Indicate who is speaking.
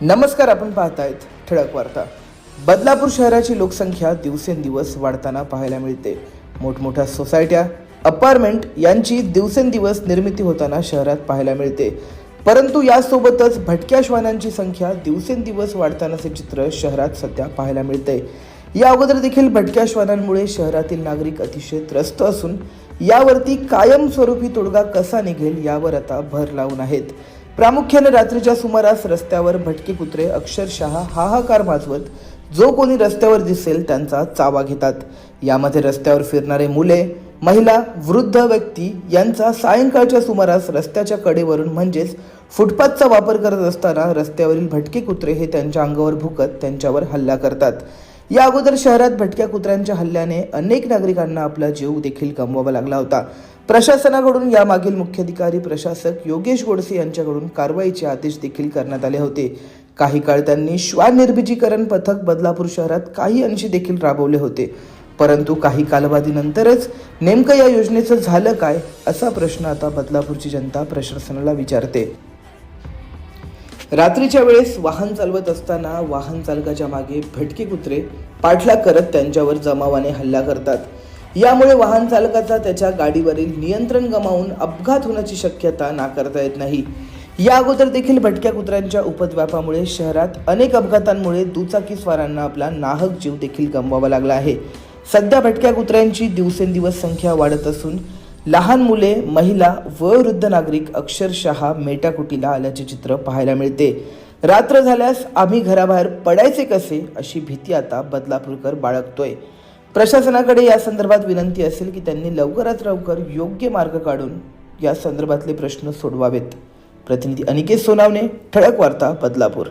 Speaker 1: नमस्कार आपण पाहतायत ठळक वार्ता. बदलापूर शहराची लोकसंख्या दिवसेंदिवस वाढताना पाहायला मिळते. मोठमोठ्या सोसायट्या अपार्टमेंट यांची दिवसेंदिवस निर्मिती होताना शहरात पाहायला मिळते. परंतु यासोबतच भटक्या श्वानांची संख्या दिवसेंदिवस वाढतानाचे चित्र शहरात सध्या पाहायला मिळते. या अगोदर देखील भटक्या श्वानांमुळे शहरातील नागरिक अतिशय त्रस्त असून यावरती कायमस्वरूपी तोडगा कसा निघेल यावर आता भर लावून आहेत. प्रामुख्याने रात्रीच्या सुमारास रस्त्यावर भटके कुत्रे अक्षरशः हाहाकार माजवत जो कोणी रस्त्यावर दिसेल त्यांचा चावा घेतात. यामध्ये रस्त्यावर फिरणारे मुले महिला वृद्ध व्यक्ती यांचा सायंकाळच्या सुमारास रस्त्याच्या कडेवरून म्हणजेच फुटपाथचा वापर करत असताना रस्त्यावरील भटके कुत्रे हे त्यांच्या अंगावर भुकत त्यांच्यावर हल्ला करतात. या अगोदर शहरात भटक्या कुत्र्यांच्या हल्ल्याने अनेक नागरिकांना आपला जीव देखील गमवावा लागला होता. प्रशासनाकडून यामागील मुख्याधिकारी प्रशासक योगेश गोडसे यांच्याकडून कारवाईचे आदेश देखील करण्यात आले होते. काही काळ त्यांनी श्वान निर्बीजीकरण पथक बदलापूर शहरात काही अंशी देखील राबवले होते. परंतु काही कालावधीनंतरच नेमकं या योजनेचं झालं काय असा प्रश्न आता बदलापूरची जनता प्रशासनाला विचारते. रात्रीच्या वेळेस वाहन चालवत असताना वाहन चालकाच्या मागे भटके कुत्रे पाठलाग करत त्यांच्यावर जमावाने हल्ला करतात. यामुळे वाहन चालकाचा त्याच्या गाडीवरील नियंत्रण गमावून अपघात होण्याची शक्यता नाकारता येत नाही. या अगोदर देखील भटक्या कुत्र्यांच्या उपद्व्यापामुळे शहरात अनेक अपघातांमुळे दुचाकीस्वारांना आपला नाहक जीव देखील गमवावा लागला आहे. सध्या भटक्या कुत्र्यांची दिवसेंदिवस संख्या वाढत असून लहान मुले महिला व वृद्ध नागरिक अक्षरशः मेटाकुटीला आल्याचे चित्र पाहायला मिळते. रात्र झाल्यास आम्ही घराबाहेर पडायचे कसे अशी भीती आता बदलापूरकर बाळगतोय. प्रशासनाकडे या संदर्भात विनंती असेल की त्यांनी लवकरात लवकर योग्य मार्ग काढून या संदर्भातले प्रश्न सोडवावेत. प्रतिनिधी अनिकेत सोनावणे ठळक वार्ता बदलापूर.